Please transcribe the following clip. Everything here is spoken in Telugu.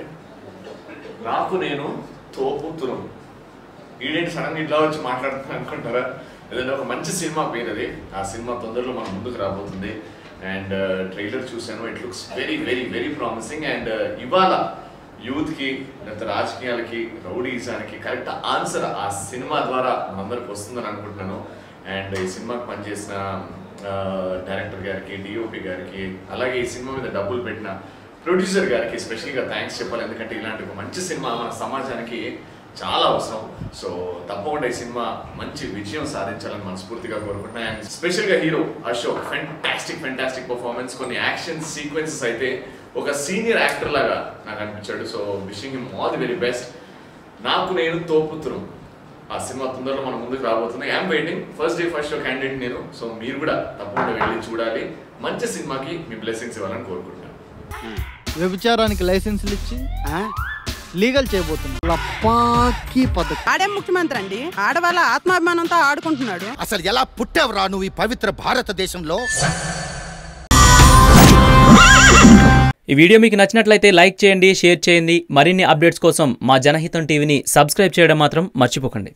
అంటే నాకు నేను తోపుతురం ఈడేంటి సడన్ ఇట్లా వచ్చి మాట్లాడుతున్నాను అనుకుంటారా? ఏదంటే ఒక మంచి సినిమా పేరు అది ఆ సినిమా తొందరలో మన ముందుకు రాబోతుంది. అండ్ ట్రైలర్ చూశాను. It looks very very very promising and ఇవాళ యూత్కి లేకపోతే రాజకీయాలకి రౌడీజానికి కరెక్ట్ ఆన్సర్ ఆ సినిమా ద్వారా మనందరికి వస్తుందని అనుకుంటున్నాను. అండ్ ఈ సినిమాకి పనిచేసిన డైరెక్టర్ గారికి డిఓపి గారికి అలాగే ఈ సినిమా మీద డబ్బులు పెట్టిన ప్రొడ్యూసర్ గారికి స్పెషల్గా థ్యాంక్స్ చెప్పాలి. ఎందుకంటే ఇలాంటి ఒక మంచి సినిమా మన సమాజానికి చాలా అవసరం. సో తప్పకుండా ఈ సినిమా మంచి విజయం సాధించాలని మనస్ఫూర్తిగా కోరుకుంటున్నాను అండ్ స్పెషల్గా hero Ashok fantastic fantastic performance కొన్ని యాక్షన్ సీక్వెన్సెస్ అయితే ఒక సీనియర్ యాక్టర్ లాగా నాకు అనిపించాడు. So wishing him all the very best నాకు నేను తోపుతురు ఆ సినిమా తొందరలో మన ముందుకు రాబోతుంది. I'm waiting first day first show candidate నేను. సో మీరు కూడా తప్పకుండా వెళ్ళి చూడాలి. మంచి సినిమాకి మీ బ్లెస్సింగ్స్ ఇవ్వాలని కోరుకుంటున్నాను. Hmm. వ్యభిచారానికి లైసెన్సులు ఇచ్చి లీగల్ చేయబోతున్నాం లపాకి పద్ధతి ఆడేం ముఖ్యమంత్రి అండి. ఆడవాళ్ళ ఆత్మాభిమానంతో ఆడుకుంటున్నాడు. అసలు ఎలా పుట్టావురా నువ్వు ఈ పవిత్ర భారతదేశంలో? ఈ వీడియో మీకు నచ్చినట్లయితే లైక్ చేయండి షేర్ చేయండి. మరిన్ని అప్డేట్స్ కోసం మా జనహితం టీవీని సబ్స్క్రైబ్ చేయడం మాత్రం మర్చిపోకండి.